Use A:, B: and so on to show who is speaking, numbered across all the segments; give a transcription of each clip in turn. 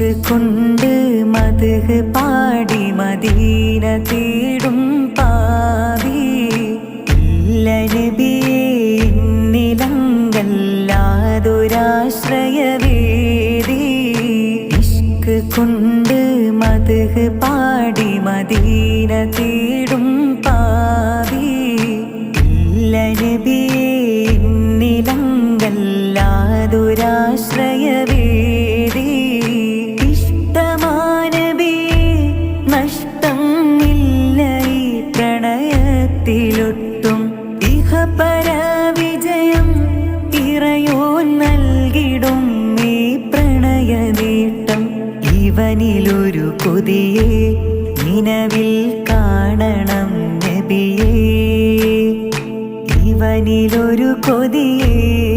A: കൊണ്ട് മധുഹ് പാടി മദീന തേടും പാവി. ഇല്ല നബിയേ നിലങ്കല്ലാതൊരാശ്രയവേദി ഇഷ്ക് കൊണ്ട് മധുഹ് പാടി മദീന തേടും കൊതിയെ നിലവിൽ കാണണം നബിയേ. ഇവനിലൊരു കൊതിയെ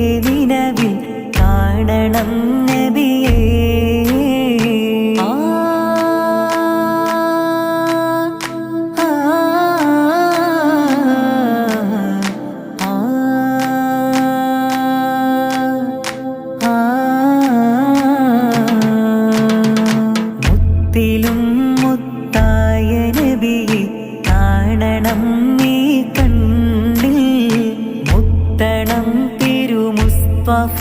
A: മുത്തിലും മുത്തായ നബിയെ കാണണം നീ കണ്ണിൽ. മുത്തണം തിരുമുസ്തഫ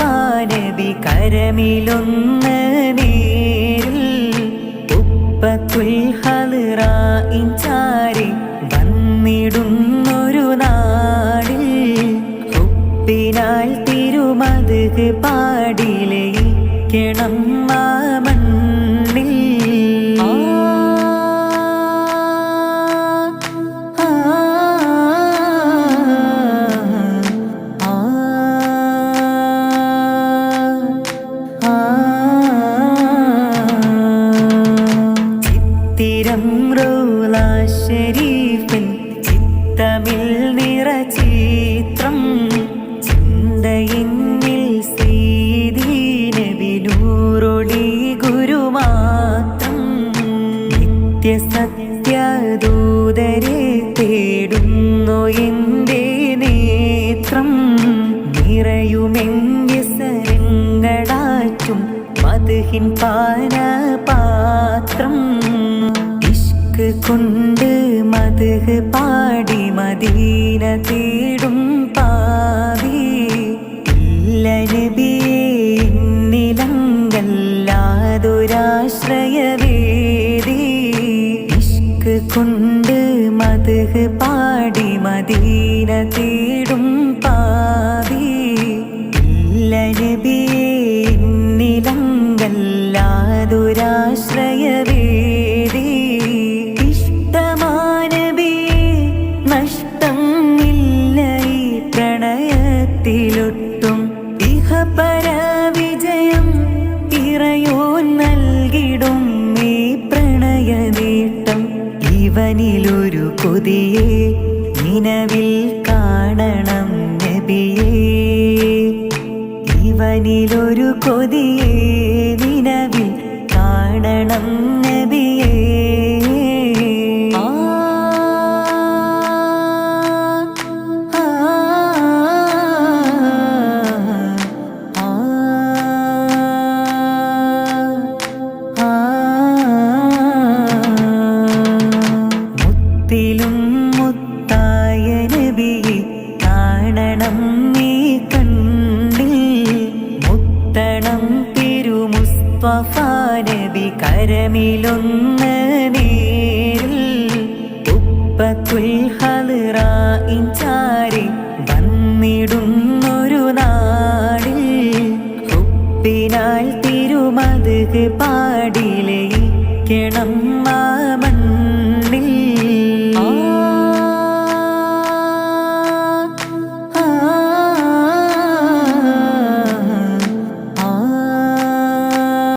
A: നബി കരമിലൊന്ന് നേരിൽ. ഉപ്പത്തുൽ ഹലിറായിൻ ചാരി വന്നിടുന്നൊരു നാടിൽ. ഉപ്പിനാൽ തിരുമത് പാടിലയിക്കണം ആ നിറചിത്രം ചിന്തയിന്നിൽ ശ്രീദീനവിനൂറൊളി ഗുരുമാത്രം നിത്യസത്യദൂതരെ തേടുന്നു എന്റെ നേത്രം. നിറയുമെങ്കിസരങ്ങളാറ്റും മധുഹിൻ പാനപാത്രം. ഇഷ്ക് കൊണ്ട് മധുഹ് പാടി മദീന തേടും പാവി. ഇല്ല നിലങ്കല്ലാതൊരാശ്രയവേദി ഇഷ്ക് കൊണ്ട് മധുഹ് പാടി മദീന തേടും പാവി. ഇല്ല നിനവിൽ നിലവിൽ കാണണം നബിയെ. ഇവനിലൊരു കൊതിയെ നിലവിൽ കാണണം മുത്തിലും മുത്തായ നബിയെ കാണണം നീ കണ്ണിൽ. മുത്തണം തിരുമുസ്തഫ നബി കരമിലൊന്ന് നേരിൽ. ഉപ്പത്തുൽ ഹലിറായിൻ ചാരി വന്നിടുന്നൊരു നാടിൽ. ഉപ്പിനാൽ തിരുമത് പാടിലേക്കണം ആ